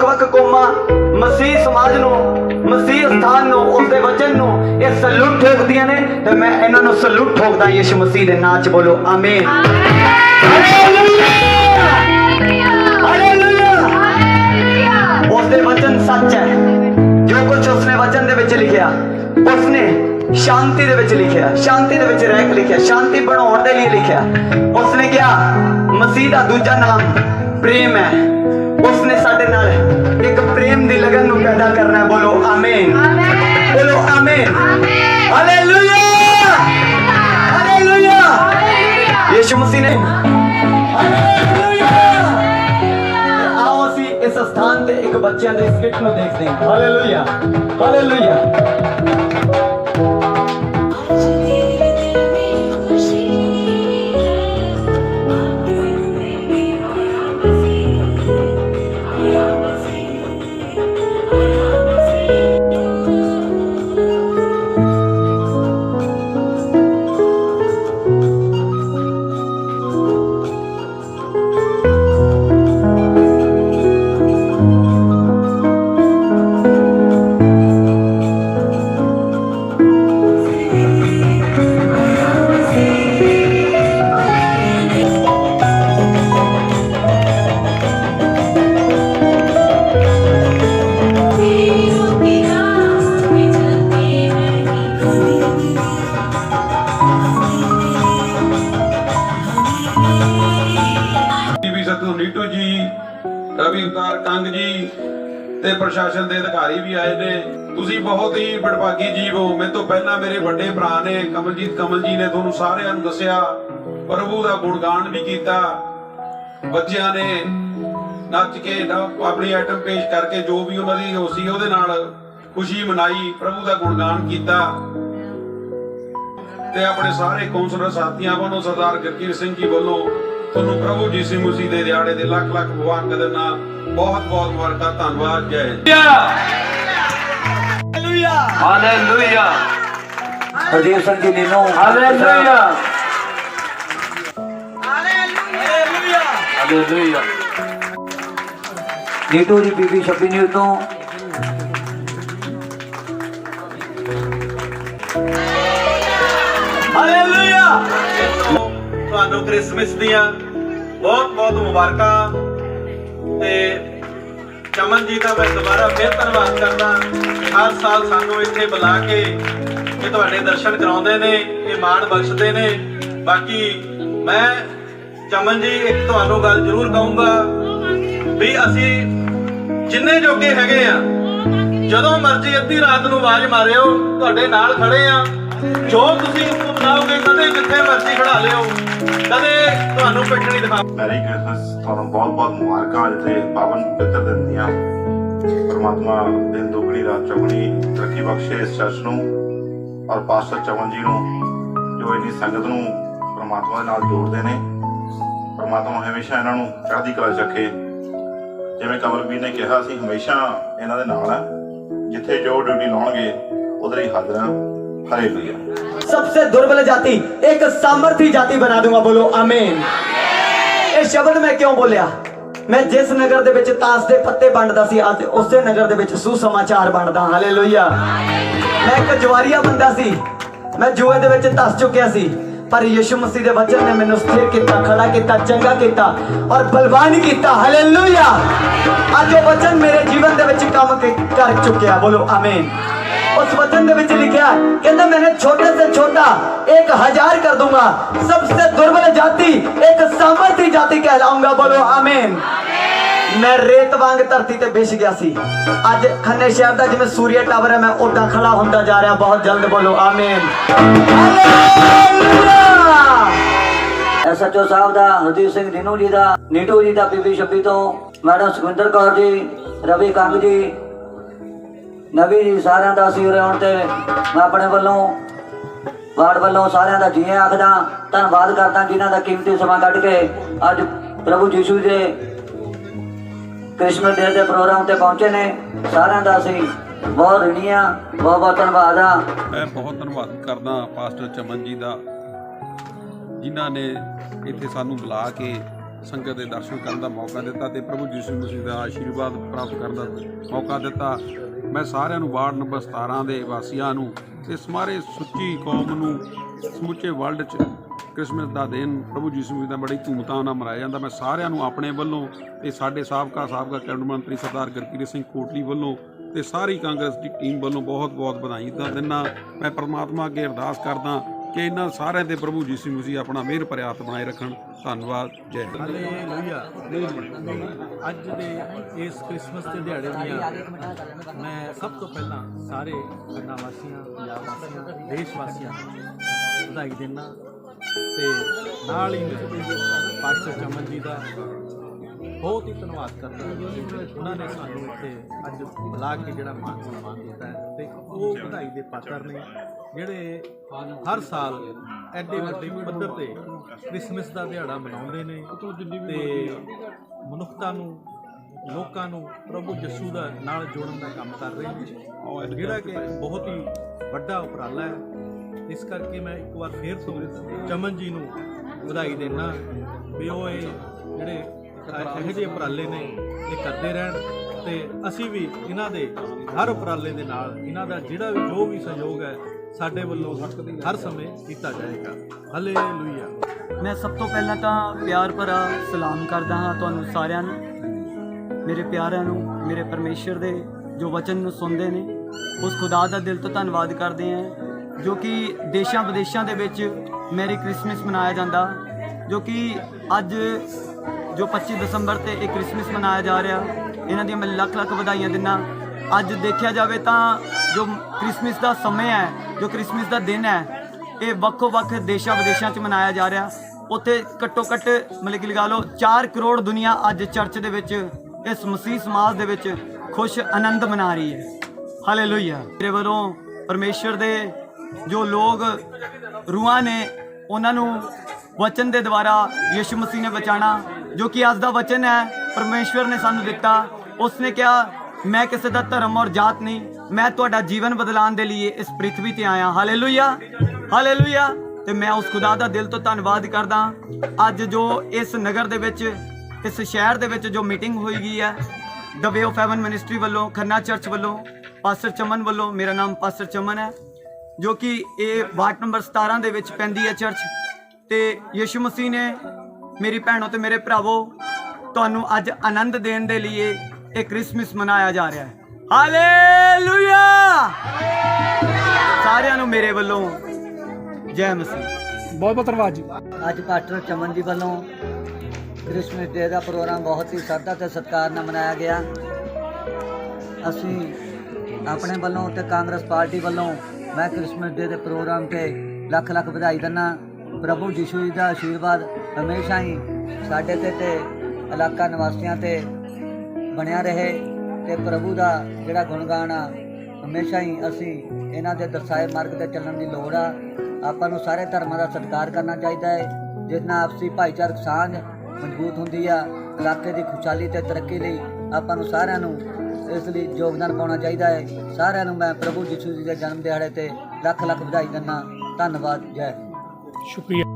ਵੱਖ-ਵੱਖ ਕੌਮਾਂ ਮਸੀਹ ਸਮਾਜ ਨੂੰ ਮਸੀਹ ਸਥਾਨ ਨੂੰ ਉਸ ਦੇ ਵਚਨ ਨੂੰ ਇਹ ਸਲੂਟ ਠੋਕਦੀਆਂ ਨੇ ਤੇ ਮੈਂ ਇਹਨਾਂ ਨੂੰ ਸਲੂਟ ਠੋਕਦਾ ਯਿਸੂ ਮਸੀਹ ਦੇ ਨਾਂ 'ਚ ਬੋਲੋ ਆਮੀਨ। ਉਸ ਦੇ ਵਚਨ ਸੱਚ ਹੈ। ਜੋ ਕੁਝ ਉਸਨੇ ਵਚਨ ਦੇ ਵਿੱਚ ਲਿਖਿਆ ਉਸਨੇ ਸ਼ਾਂਤੀ ਦੇ ਵਿੱਚ ਲਿਖਿਆ ਸ਼ਾਂਤੀ ਦੇ ਵਿੱਚ ਰਹਿ ਕੇ ਲਿਖਿਆ ਸ਼ਾਂਤੀ ਬਣਾਉਣ ਦੇ ਲਈ ਲਿਖਿਆ। ਉਸਨੇ ਕਿਹਾ ਮਸੀਹ ਦਾ ਦੂਜਾ ਨਾਮ ਪ੍ਰੇਮ ਹੈ। ਉਸਨੇ ਸਾਡੇ ਨਾਲ ਇੱਕ ਪ੍ਰੇਮ ਦੀ ਲਗਨ ਨੂੰ ਪੈਦਾ ਕਰਨਾ ਹੈ। ਬੋਲੋ ਆਮੀਨ। ਬੋਲੋ ਆਮੀਨ। ਹਾਲੇਲੂਇਆ। ਹਾਲੇਲੂਇਆ। ਯਿਸੂ ਮਸੀਹ ਨੇ ਆਓ ਅਸੀਂ ਇਸ ਸਥਾਨ ਤੇ ਇੱਕ ਬੱਚਿਆਂ ਦੇ ਸਕਿੱਟ ਨੂੰ ਦੇਖਦੇ ਹਾਂ। ਹਾਲੇਲੂਇਆ। ਹਾਲੇਲੂਇਆ। ਪ੍ਰਸ਼ਾਸਨ ਦੇ ਅਧਿਕਾਰੀ ਵੀ ਆਏ ਨੇ। ਤੁਸੀਂ ਬਹੁਤ ਹੀ ਬੜਭਾਗੀ ਜੀਵ ਹੋ। ਮੇਰੇ ਤੋਂ ਪਹਿਲਾਂ ਮੇਰੇ ਵੱਡੇ ਭਰਾ ਨੇ ਕਮਲਜੀਤ ਕਮਲ ਜੀ ਨੇ ਤੁਹਾਨੂੰ ਸਾਰਿਆਂ ਨੂੰ ਦੱਸਿਆ। ਪ੍ਰਭੂ ਦਾ ਗੁਣਗਾਨ ਵੀ ਕੀਤਾ। ਬੱਚਿਆਂ ਨੇ ਨੱਚ ਕੇ ਆਪਣੀ ਆਈਟਮ ਪੇਸ਼ ਕਰਕੇ ਜੋ ਵੀ ਉਹਨਾਂ ਦੀ ਹੋ ਉਹਦੇ ਨਾਲ ਖੁਸ਼ੀ ਮਨਾਈ, ਪ੍ਰਭੂ ਦਾ ਗੁਣਗਾਨ ਕੀਤਾ। ਤੇ ਆਪਣੇ ਸਾਰੇ ਕੌਂਸਲਰ ਸਾਥੀਆਂ ਵੱਲੋਂ ਸਰਦਾਰ ਗੁਰਕੀਰ ਸਿੰਘ ਜੀ ਵੱਲੋਂ ਤੁਹਾਨੂੰ ਪ੍ਰਭੂ ਜੀ ਮਸੀਹ ਦੇ ਦਿਹਾੜੇ ਦੇ ਲੱਖ ਲੱਖ ਮੁਬਾਰਕਾਂ ਦੇਣਾ ਬਹੁਤ ਬਹੁਤ ਮੁਬਾਰਕਾਂ ਧੰਨਵਾਦ ਜੈ hallelujah. Hallelujah. Hardeep Singh ji Nino. Hallelujah. Hallelujah. Hallelujah. Neetu ji ਬੀਬੀ 26 ਨਿਊ ਤੋਂ। ਹਾਲੇਲੂਇਆ। ਤੁਹਾਨੂੰ ਕ੍ਰਿਸਮਸ ਦੀਆਂ ਬਹੁਤ ਬਹੁਤ ਮੁਬਾਰਕਾਂ ਤੇ ਚਮਨ ਜੀ ਦਾ ਮੈਂ ਦੁਬਾਰਾ ਫੇਰ ਧੰਨਵਾਦ ਕਰਦਾ। ਹਰ ਸਾਲ ਸਾਨੂੰ ਇੱਥੇ ਬੁਲਾ ਕੇ ਇਹ ਤੁਹਾਡੇ ਦਰਸ਼ਨ ਕਰਾਉਂਦੇ ਨੇ, ਇਹ ਮਾਣ ਬਖਸ਼ਦੇ ਨੇ। ਬਾਕੀ ਮੈਂ ਚਮਨ ਜੀ, ਇੱਕ ਤੁਹਾਨੂੰ ਗੱਲ ਜ਼ਰੂਰ ਕਹੂੰਗਾ ਵੀ ਅਸੀਂ ਜਿੰਨੇ ਜੋਗੇ ਹੈਗੇ ਆ, ਜਦੋਂ ਮਰਜ਼ੀ ਅੱਧੀ ਰਾਤ ਨੂੰ ਆਵਾਜ਼ ਮਾਰਿਓ, ਤੁਹਾਡੇ ਨਾਲ ਖੜੇ ਆ। ਜੋ ਤੁਸੀਂ ਹੁਕਮ ਲਾਓਗੇ ਕਦੇ ਜਿੱਥੇ ਮਰਜ਼ੀ ਖੜਾ ਮੈਰੀ ਕ੍ਰਿਸਮਸ ਤੁਹਾਨੂੰ ਬਹੁਤ ਬਹੁਤ ਮੁਬਾਰਕਾਂ ਅੱਜ ਦੇ ਪਾਵਨ ਪਵਿੱਤਰ ਦਿਨ ਦੀਆਂ ਪਰਮਾਤਮਾ ਦਿਨ ਦੁਗਣੀ ਰਾਤ ਚੌਗਣੀ ਤਰੱਕੀ ਬਖਸ਼ੇ ਇਸ ਚਰਚ ਨੂੰ ਔਰ ਪਾਸਟਰ ਚਮਨ ਜੀ ਨੂੰ ਜੋ ਇੰਨੀ ਸੰਗਤ ਨੂੰ ਪਰਮਾਤਮਾ ਦੇ ਨਾਲ ਜੋੜਦੇ ਨੇ ਪਰਮਾਤਮਾ ਹਮੇਸ਼ਾ ਇਹਨਾਂ ਨੂੰ ਚੜ੍ਹਦੀ ਕਲਾ 'ਚ ਰੱਖੇ ਜਿਵੇਂ ਕਮਲਵੀਰ ਨੇ ਕਿਹਾ ਸੀ ਹਮੇਸ਼ਾ ਇਹਨਾਂ ਦੇ ਨਾਲ ਹੈ ਜਿੱਥੇ ਜੋ ਡਿਊਟੀ ਲਾਉਣਗੇ ਉਧਰ ਹੀ ਹਾਜ਼ਰ ਹਾਂ ਹਾਲੇਲੂਇਆ सबसे दुर्बल जाति एक सामर्थी जाति बना दूंगा बोलो आमीन ਇਹ ਸ਼ਬਦ ਮੈਂ ਕਿਉਂ ਬੋਲਿਆ? ਮੈਂ ਜਿਸ ਨਗਰ ਦੇ ਵਿੱਚ ਤਾਸ ਦੇ ਪੱਤੇ ਵੰਡਦਾ ਸੀ ਅੱਜ ਉਸੇ ਨਗਰ ਦੇ ਵਿੱਚ ਸੁਸਮਾਚਾਰ ਵੰਡਦਾ ਹਾਲੇਲੂਇਆ ਮੈਂ ਇੱਕ ਜਵਾਰੀਆ ਬੰਦਾ ਸੀ। ਮੈਂ ਜੂਏ ਦੇ ਵਿੱਚ ਧਸ ਚੁੱਕਿਆ ਸੀ। ਪਰ ਯਿਸੂ ਮਸੀਹ ਦੇ ਵਚਨ ਨੇ ਮੈਨੂੰ ਸਥਿਰ ਕੀਤਾ ਖੜਾ ਕੀਤਾ ਚੰਗਾ ਕੀਤਾ ਔਰ ਬਲਵਾਨ ਕੀਤਾ। ਹਾਲੇਲੂਇਆ ਅੱਜ ਉਹ ਵਚਨ ਮੇਰੇ ਜੀਵਨ ਦੇ ਵਿੱਚ ਕੰਮ ਕਰ ਚੁੱਕਿਆ। ਬੋਲੋ ਆਮੀਨ ਉਸ ਵਚਨ ਦੇ ਵਿੱਚ ਲਿਖਿਆ ਕਹਿੰਦਾ ਮੈਂ ਛੋਟੇ ਸੇ ਛੋਟਾ ਇੱਕ ਕਰ ਦੂੰਗਾ। ਸਭ ਸੇ ਦੁਰਬਲ ਜਾਤੀ ਇੱਕ ਸਮਰਥੀ ਜਾਤੀ ਕਹਿਲਾਉਂਗਾ। ਬੋਲੋ ਆਮੀਨ। ਮੈਂ ਰੇਤ ਵਾਂਗ ਧਰਤੀ ਤੇ ਵਿਛ ਗਿਆ ਸੀ। ਅੱਜ ਖੰਨੇ ਸ਼ਹਿਰ ਦਾ ਜਿਵੇਂ ਸੂਰਿਆ ਟਾਵਰ ਹੈ ਮੈਂ ਉਦਾਂ ਖੜਾ ਹੁੰਦਾ ਜਾ ਰਿਹਾ। ਬਹੁਤ ਜਲਦ ਬੋਲੋ ਆਮੇਨ। ਐਸਐਚਓ ਸਾਹਿਬ ਦਾ ਹਰਦੀਪ ਸਿੰਘ ਨੀਨੂ ਜੀ ਦਾ ਨੀਟੂ ਜੀ ਦਾ ਬੀਬੀ ਸ਼ੱਬੀ ਤੋਂ ਮੈਡਮ ਸੁਖਿੰਦਰ ਕੌਰ ਜੀ ਰਵੀ ਕੰਗ ਜੀ ਨਵੀ ਜੀ, ਸਾਰਿਆਂ ਦਾ ਅਸੀਂ ਉਰੇ ਆਉਣ ਤੇ ਮੈਂ ਆਪਣੇ ਵੱਲੋਂ, ਵਾਰਡ ਵੱਲੋਂ ਸਾਰਿਆਂ ਦਾ ਜੀ ਆਖਦਾ, ਧੰਨਵਾਦ ਕਰਦਾ ਜਿਨ੍ਹਾਂ ਦਾ ਕੀਮਤੀ ਸਮਾਂ ਕੱਢ ਕੇ ਅੱਜ ਪ੍ਰਭੂ ਯੀਸ਼ੂ ਦੇ ਕ੍ਰਿਸਮਸ ਡੇ ਦੇ ਪ੍ਰੋਗਰਾਮ ਤੇ ਪਹੁੰਚੇ ਨੇ। ਸਾਰਿਆਂ ਦਾ ਅਸੀਂ ਬਹੁਤ ਰਿਣੀ ਆ, ਬਹੁਤ ਬਹੁਤ ਧੰਨਵਾਦ ਆ। ਮੈਂ ਬਹੁਤ ਧੰਨਵਾਦ ਕਰਦਾ ਪਾਸਟਰ ਚਮਨ ਜੀ ਦਾ, ਜਿਨ੍ਹਾਂ ਨੇ ਇੱਥੇ ਸਾਨੂੰ ਬੁਲਾ ਕੇ ਸੰਗਤ ਦੇ ਦਰਸ਼ਨ ਕਰਨ ਦਾ ਮੌਕਾ ਦਿੱਤਾ ਤੇ ਪ੍ਰਭੂ ਯਿਸੂ ਮਸੀਹ ਦਾ ਆਸ਼ੀਰਵਾਦ ਪ੍ਰਾਪਤ ਕਰਨ ਦਾ ਮੌਕਾ ਦਿੱਤਾ। ਮੈਂ ਸਾਰਿਆਂ ਨੂੰ ਵਾਰਡ ਨੰਬਰ 17 ਦੇ ਵਾਸੀਆਂ ਨੂੰ ਤੇ ਸਾਰੇ ਸੁੱਚੀ ਕੌਮ ਨੂੰ ਸਮੁੱਚੇ ਵਰਲਡ 'ਚ ਕ੍ਰਿਸਮਸ ਦਾ ਦਿਨ ਪ੍ਰਭੂ ਯਿਸੂ ਮਸੀਹ ਦਾ ਬੜੀ ਧੂਮਧਾਮ ਨਾਲ ਮਨਾਇਆ ਜਾਂਦਾ। ਮੈਂ ਸਾਰਿਆਂ ਨੂੰ ਆਪਣੇ ਵੱਲੋਂ ਤੇ ਸਾਡੇ ਸਾਬਕਾ ਸਾਬਕਾ ਕੈਬਨਿਟ ਮੰਤਰੀ ਸਰਦਾਰ ਗੁਰਕੀਰਤ ਸਿੰਘ ਕੋਟਲੀ ਵੱਲੋਂ ਤੇ ਸਾਰੀ ਕਾਂਗਰਸ ਦੀ ਟੀਮ ਵੱਲੋਂ ਬਹੁਤ-ਬਹੁਤ ਵਧਾਈ ਦਾ ਦਿੰਦਾ। ਮੈਂ ਪਰਮਾਤਮਾ ਅੱਗੇ ਅਰਦਾਸ ਕਰਦਾ ਕਿ ਇਹਨਾਂ ਸਾਰਿਆਂ ਦੇ ਪ੍ਰਭੂ ਯਿਸੂ ਮਸੀਹ ਆਪਣਾ ਮਿਹਰ ਭਰਿਆ ਹੱਥ ਬਣਾਏ ਰੱਖਣ। ਧੰਨਵਾਦ। ਜੈ ਹਾਲੇਲੂਇਆ ਅੱਜ ਦੇ ਇਸ ਕ੍ਰਿਸਮਸ ਦੇ ਦਿਹਾੜੇ ਦੀਆਂ ਮੈਂ ਸਭ ਤੋਂ ਪਹਿਲਾਂ ਸਾਰੇ ਪਿੰਡਾਂ ਵਾਸੀਆਂ, ਪੰਜਾਬ ਵਾਸੀਆਂ, ਦੇਸ਼ ਵਾਸੀਆਂ ਨੂੰ ਵਧਾਈ ਦਿੰਦਾ ਤੇ ਨਾਲ ਹੀ ਪਾਸਟਰ ਚਮਨ ਜੀ ਦਾ ਬਹੁਤ ਹੀ ਧੰਨਵਾਦ ਕਰਦਾ ਉਹਨਾਂ ਨੇ ਸਾਨੂੰ ਇੱਥੇ ਅੱਜ ਬੁਲਾ ਕੇ ਜਿਹੜਾ ਮਾਨ ਸਨਮਾਨ ਦਿੱਤਾ ਹੈ ਤੇ ਉਹ ਵਧਾਈ ਦੇ ਪਾਤਰ ਨੇ। ਜਿਹੜੇ ਹਰ ਸਾਲ ਐਡੇ ਵੱਡੇ ਪੱਧਰ ਤੇ ਕ੍ਰਿਸਮਸ ਦਾ ਦਿਹਾੜਾ ਮਨਾਉਂਦੇ ਨੇ ਤੇ ਮਨੁੱਖਤਾ ਨੂੰ ਲੋਕਾਂ ਨੂੰ ਪ੍ਰਭੂ ਯਿਸੂ ਦਾ ਨਾਲ ਜੋੜਨ ਦਾ ਕੰਮ ਕਰ ਰਹੇ ਨੇ। ਜਿਹੜਾ ਕਿ ਬਹੁਤ ਹੀ ਵੱਡਾ ਉਪਰਾਲਾ ਹੈ। ਇਸ ਕਰਕੇ ਮੈਂ ਇੱਕ ਵਾਰ ਫੇਰ ਤੋਂ ਚਮਨ ਜੀ ਨੂੰ ਵਧਾਈ ਦੇਣਾ ਵੀ ਉਹ ਇਹ ਜਿਹੜੇ ਇਹੋ ਜਿਹੇ ਉਪਰਾਲੇ ਨੇ ਇਹ ਕਰਦੇ ਰਹਿਣ ਤੇ ਅਸੀਂ ਵੀ ਇਹਨਾਂ ਦੇ ਹਰ ਉਪਰਾਲੇ ਦੇ ਨਾਲ ਇਹਨਾਂ ਦਾ ਜਿਹੜਾ ਵੀ ਜੋ ਵੀ ਸਹਿਯੋਗ ਹੈ ਸਾਡੇ ਵੱਲੋਂ ਹਰ ਸਮੇਂ ਕੀਤਾ ਜਾਏਗਾ। ਹਾਲੇਲੂਇਆ। ਮੈਂ ਸਭ ਤੋਂ ਪਹਿਲਾਂ ਤਾਂ ਪਿਆਰ ਭਰਾ ਸਲਾਮ ਕਰਦਾ ਹਾਂ ਤੁਹਾਨੂੰ ਸਾਰਿਆਂ ਨੂੰ। ਮੇਰੇ ਪਿਆਰਿਆਂ ਨੂੰ, ਮੇਰੇ ਪਰਮੇਸ਼ਰ ਦੇ ਜੋ ਵਚਨ ਨੂੰ ਸੁਣਦੇ ਨੇ, ਉਸ ਖੁਦਾ ਦਾ ਦਿਲ ਤੋਂ ਧੰਨਵਾਦ ਕਰਦੇ ਹਾਂ, ਜੋ ਕਿ ਦੇਸ਼ਾਂ ਵਿਦੇਸ਼ਾਂ ਦੇ ਵਿੱਚ ਮੈਰੀ ਕ੍ਰਿਸਮਸ ਮਨਾਇਆ ਜਾਂਦਾ, ਜੋ ਕਿ ਅੱਜ ਜੋ 25 ਦਸੰਬਰ ਤੇ ਇਹ ਕ੍ਰਿਸਮਸ ਮਨਾਇਆ ਜਾ ਰਿਹਾ, ਇਹਨਾਂ ਦੀਆਂ ਮੈਂ ਲੱਖ ਲੱਖ ਵਧਾਈਆਂ ਦਿੰਦਾ ਅੱਜ ਦੇਖਿਆ ਜਾਵੇ ਤਾਂ ਜੋ ਕ੍ਰਿਸਮਸ ਦਾ ਸਮੇਂ ਹੈ, ਜੋ ਕ੍ਰਿਸਮਸ ਦਾ ਦਿਨ ਹੈ, ਇਹ ਵੱਖੋ ਵੱਖ ਦੇਸ਼ਾਂ ਵਿਦੇਸ਼ਾਂ 'ਚ ਮਨਾਇਆ ਜਾ ਰਿਹਾ। ਉੱਥੇ ਘੱਟੋ ਘੱਟ ਮਤਲਬ ਕਿ ਲਗਾ ਲਓ 4 ਕਰੋੜ ਦੁਨੀਆ ਅੱਜ ਚਰਚ ਦੇ ਵਿੱਚ, ਇਸ ਮਸੀਹ ਸਮਾਜ ਦੇ ਵਿੱਚ ਖੁਸ਼ ਆਨੰਦ ਮਨਾ ਰਹੀ ਹੈ। ਹਾਲੇਲੂਇਆ ਮੇਰੇ ਵੱਲੋਂ ਪਰਮੇਸ਼ਰ ਦੇ ਜੋ ਲੋਕ, ਰੂਹਾਂ ਨੇ, ਉਹਨਾਂ ਨੂੰ ਵਚਨ ਦੇ ਦੁਆਰਾ ਯਿਸੂ ਮਸੀਹ ਨੇ ਬਚਾਣਾ ਜੋ ਕਿ ਅੱਜ ਦਾ ਵਚਨ ਹੈ, ਪਰਮੇਸ਼ਵਰ ਨੇ ਸਾਨੂੰ ਦਿੱਤਾ। ਉਸਨੇ ਕਿਹਾ ਮੈਂ ਕਿਸੇ ਦਾ ਧਰਮ ਔਰ ਜਾਤ ਨਹੀਂ। ਮੈਂ ਤੁਹਾਡਾ ਜੀਵਨ ਬਦਲਾਉਣ ਦੇ ਲਈ ਇਸ ਪ੍ਰithvi ਤੇ ਆਇਆ ਹਾਲੇਲੂਇਆ ਹਾਲੇਲੂਇਆ ਤੇ ਮੈਂ ਉਸ ਖੁਦਾ ਦਾ ਦਿਲ ਤੋਂ ਧੰਨਵਾਦ ਕਰਦਾ ਅੱਜ ਜੋ ਇਸ ਨਗਰ ਦੇ ਵਿੱਚ, ਇਸ ਸ਼ਹਿਰ ਦੇ ਵਿੱਚ ਜੋ ਮੀਟਿੰਗ ਹੋਈ ਗਈ ਹੈ the way of heaven ministry ਵੱਲੋਂ, ਖੰਨਾ ਚਰਚ ਵੱਲੋਂ ਪਾਸਟਰ ਚਮਨ ਵੱਲੋਂ, ਮੇਰਾ ਨਾਮ ਪਾਸਟਰ ਚਮਨ ਹੈ, ਜੋ ਕਿ ਇਹ ਵਾਰਡ ਨੰਬਰ 17 ਦੇ ਵਿੱਚ ਪੈਂਦੀ ਹੈ ਚਰਚ। ਤੇ ਯਿਸੂ ਮਸੀਹ ਨੇ ਮੇਰੀ ਭੈਣੋ ਤੇ ਮੇਰੇ ਭਰਾਵੋ, ਤੁਹਾਨੂੰ ਅੱਜ ਆਨੰਦ ਦੇਣ ਦੇ ਲਈ ਇਹ ਕ੍ਰਿਸਮਸ ਮਨਾਇਆ ਜਾ ਰਿਹਾ ਹੈ। ਹਾਲੇਲੂਇਆ! ਸਾਰਿਆਂ ਨੂੰ ਮੇਰੇ ਵੱਲੋਂ ਜੈ ਮਸੀਹ। ਅੱਜ ਪਾਸਟਰ ਚਮਨ ਜੀ ਵੱਲੋਂ ਕ੍ਰਿਸਮਸ ਡੇ ਦਾ ਪ੍ਰੋਗਰਾਮ ਬਹੁਤ ਹੀ ਸ਼ਰਧਾ ਤੇ ਸਤਿਕਾਰ ਨਾਲ ਮਨਾਇਆ ਗਿਆ। ਅਸੀਂ ਆਪਣੇ ਵੱਲੋਂ ਤੇ ਕਾਂਗਰਸ ਪਾਰਟੀ ਵੱਲੋਂ ਮੈਂ ਕ੍ਰਿਸਮਸ ਡੇ ਦੇ ਪ੍ਰੋਗਰਾਮ ਤੇ ਲੱਖ ਲੱਖ ਵਧਾਈ ਦਿੰਦਾ ਪ੍ਰਭੂ ਯਿਸੂ ਜੀ ਦਾ ਆਸ਼ੀਰਵਾਦ ਹਮੇਸ਼ਾ ਹੀ ਸਾਡੇ ਤੇ ਤੇ ਇਲਾਕਾ ਨਿਵਾਸੀਆਂ ਤੇ ਬਣਿਆ ਰਹੇ ਤੇ ਪ੍ਰਭੂ ਦਾ ਜਿਹੜਾ ਗੁਣਗਾਨ ਆ, ਹਮੇਸ਼ਾ ਹੀ ਅਸੀਂ ਇਹਨਾਂ ਦੇ ਦਰਸਾਏ ਮਾਰਗ ਤੇ ਚੱਲਣ ਦੀ ਲੋੜ ਆ। ਆਪਾਂ ਨੂੰ ਸਾਰੇ ਧਰਮਾਂ ਦਾ ਸਤਿਕਾਰ ਕਰਨਾ ਚਾਹੀਦਾ ਹੈ। ਜਿਸ ਨਾਲ ਆਪਸੀ ਭਾਈਚਾਰਕ ਸਾਂਝ ਮਜ਼ਬੂਤ ਹੁੰਦੀ ਆ, ਇਲਾਕੇ ਦੀ ਖੁਸ਼ਹਾਲੀ ਤੇ ਤਰੱਕੀ ਲਈ ਆਪਾਂ ਨੂੰ ਸਾਰਿਆਂ ਨੂੰ ਇਸ ਲਈ ਯੋਗਦਾਨ ਪਾਉਣਾ ਚਾਹੀਦਾ ਹੈ। ਸਾਰਿਆਂ ਨੂੰ ਮੈਂ ਪ੍ਰਭੂ ਯਿਸੂ ਜੀ ਦੇ ਜਨਮ ਦਿਹਾੜੇ ਤੇ ਲੱਖ ਲੱਖ ਵਧਾਈ ਦਿੰਦਾ। ਧੰਨਵਾਦ, ਜੈ ਸ਼ੁਕਰੀਆ।